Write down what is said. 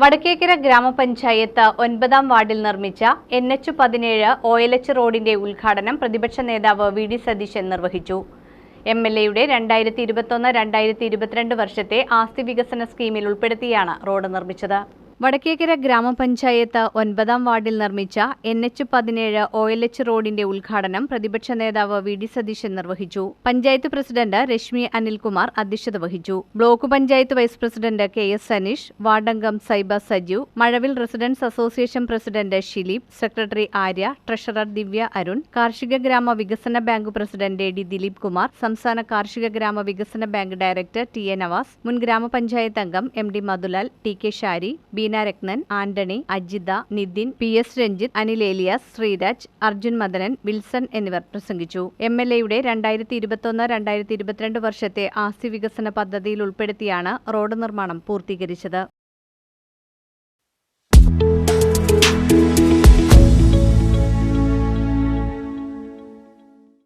വടക്കേക്കര ഗ്രാമപഞ്ചായത്ത് ഒൻപതാം വാർഡിൽ നിർമ്മിച്ച എൻ എച്ച് പതിനേഴ് എച്ച് റോഡിന്റെ ഉദ്ഘാടനം പ്രതിപക്ഷ നേതാവ് വി ഡി സതീശൻ നിർവഹിച്ചു. എം എൽ എയുടെ രണ്ടായിരത്തി ഇരുപത്തൊന്ന് രണ്ടായിരത്തി ഇരുപത്തിരണ്ട് വർഷത്തെ ആസ്തി വികസന സ്കീമിൽ ഉൾപ്പെടുത്തിയാണ് റോഡ് നിർമ്മിച്ചത്. വടക്കേക്കര ഗ്രാമപഞ്ചായത്ത് ഒൻപതാം വാർഡിൽ നിർമ്മിച്ച എൻ എച്ച് പതിനേഴ് ഒ എൽ എച്ച് റോഡിന്റെ ഉദ്ഘാടനം പ്രതിപക്ഷ നേതാവ് വി ഡി സതീശൻ നിർവഹിച്ചു. പഞ്ചായത്ത് പ്രസിഡന്റ് രശ്മി അനിൽകുമാർ അധ്യക്ഷത വഹിച്ചു. Block panchayat vice president K S Saneesh വാർഡംഗം Saiba Saju Mazhavil residence association president Shileep secretary Arya treasurer Divya Arun കാർഷിക ഗ്രാമ വികസന bank president D Dileep Kumar സംസ്ഥാന കാർഷിക ഗ്രാമ വികസന bank director T A Navas മുൻ ഗ്രാമപഞ്ചായത്ത് അംഗം M D Madhulal T K Shari Beena Rathnan Antony Ajitha Nithin P S Ranjith Anil Eliyas Sreeraj Arjun Madanan Wilson എന്നിവർ പ്രസംഗിച്ചു. എം എൽ എയുടെ രണ്ടായിരത്തി ഇരുപത്തൊന്ന് രണ്ടായിരത്തി ഇരുപത്തിരണ്ട് വർഷത്തെ ആസ്തി വികസന പദ്ധതിയിൽ ഉൾപ്പെടുത്തിയാണ് റോഡ് നിർമ്മാണം പൂർത്തീകരിച്ചത്.